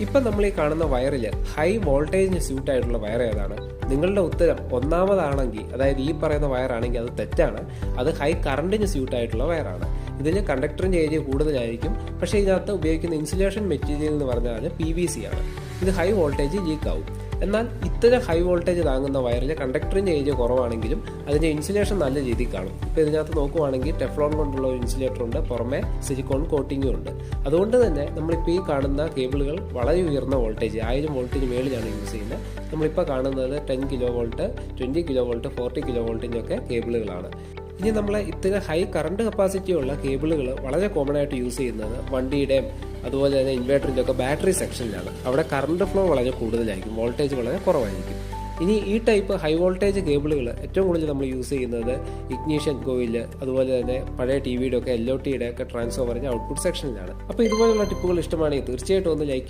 ഇപ്പം നമ്മൾ ഈ കാണുന്ന വയറിൽ ഹൈ വോൾട്ടേജിന് സ്യൂട്ട് ആയിട്ടുള്ള വയർ ഏതാണ്? നിങ്ങളുടെ ഉത്തരം ഒന്നാമതാണെങ്കിൽ അതായത് ഈ പറയുന്ന വയറാണെങ്കിൽ അത് തെറ്റാണ്. അത് ഹൈ കറണ്ടിന് സ്യൂട്ട് ആയിട്ടുള്ള വയറാണ്. ഇതിൽ കണ്ടക്ടറിന്റെ ഏരിയ കൂടുതലായിരിക്കും. പക്ഷേ ഇതിനകത്ത് ഉപയോഗിക്കുന്ന ഇൻസുലേഷൻ മെറ്റീരിയൽ എന്ന് പറഞ്ഞാൽ പി വി സി ആണ്. ഇത് ഹൈ വോൾട്ടേജ് ലീക്ക് ആവും എന്നാൽ ഇത്തരം ഹൈ വോൾട്ടേജ് താങ്ങുന്ന വയറിൽ കണ്ടക്ടറിന്റെ ഏരിയ കുറവാണെങ്കിലും അതിന്റെ ഇൻസുലേഷൻ നല്ല രീതിയിൽ കാണും. ഇപ്പോൾ ഇതിനകത്ത് നോക്കുവാണെങ്കിൽ ടെഫ്ലോൺ കൊണ്ടുള്ള ഒരു ഇൻസുലേറ്റർ ഉണ്ട് പുറമെ സിലിക്കോൺ കോട്ടിങ്ങും ഉണ്ട്. അതുകൊണ്ട് തന്നെ നമ്മളിപ്പോൾ ഈ കാണുന്ന കേബിളുകൾ വളരെ ഉയർന്ന വോൾട്ടേജ് ആയിരം വോൾട്ടിന് മേളിലാണ് യൂസ് ചെയ്യുന്നത്. നമ്മളിപ്പോൾ കാണുന്നത് ten kilo volt twenty kilo volt forty kilo വോൾട്ടിന്റെ ഒക്കെ കേബിളുകളാണ് ഇനി നമ്മൾ ഇത്തരം ഹൈ കറണ്ട് കപ്പാസിറ്റി ഉള്ള കേബിളുകൾ വളരെ കോമൺ ആയിട്ട് യൂസ് ചെയ്യുന്നത് വണ്ടിയുടെ അതുപോലെ തന്നെ ഇൻവേർട്ടറിന്റെ ഒക്കെ ബാറ്ററി സെക്ഷനിലാണ് അവിടെ കറണ്ട് ഫ്ലോ വളരെ കൂടുതലായിരിക്കും. വോൾട്ടേജ് വളരെ കുറവായിരിക്കും. ഇനി ഈ ടൈപ്പ് ഹൈ വോൾട്ടേജ് കേബിളുകൾ ഏറ്റവും കൂടുതൽ നമ്മൾ യൂസ് ചെയ്യുന്നത് ഇഗ്നീഷ്യൻ കോയിൽ അതുപോലെ തന്നെ പഴയ ടി വിയുടെ ഒക്കെ എൽ ഒ ടിയുടെ ഒക്കെ ട്രാൻസ്ഫോമറിന്റെ ഔട്ട്പുട്ട് സെക്ഷനിലാണ് അപ്പോൾ ഇതുപോലെയുള്ള ടിപ്പുകൾ ഇഷ്ടമാണെങ്കിൽ തീർച്ചയായിട്ടും ഒന്ന് ലൈക്ക്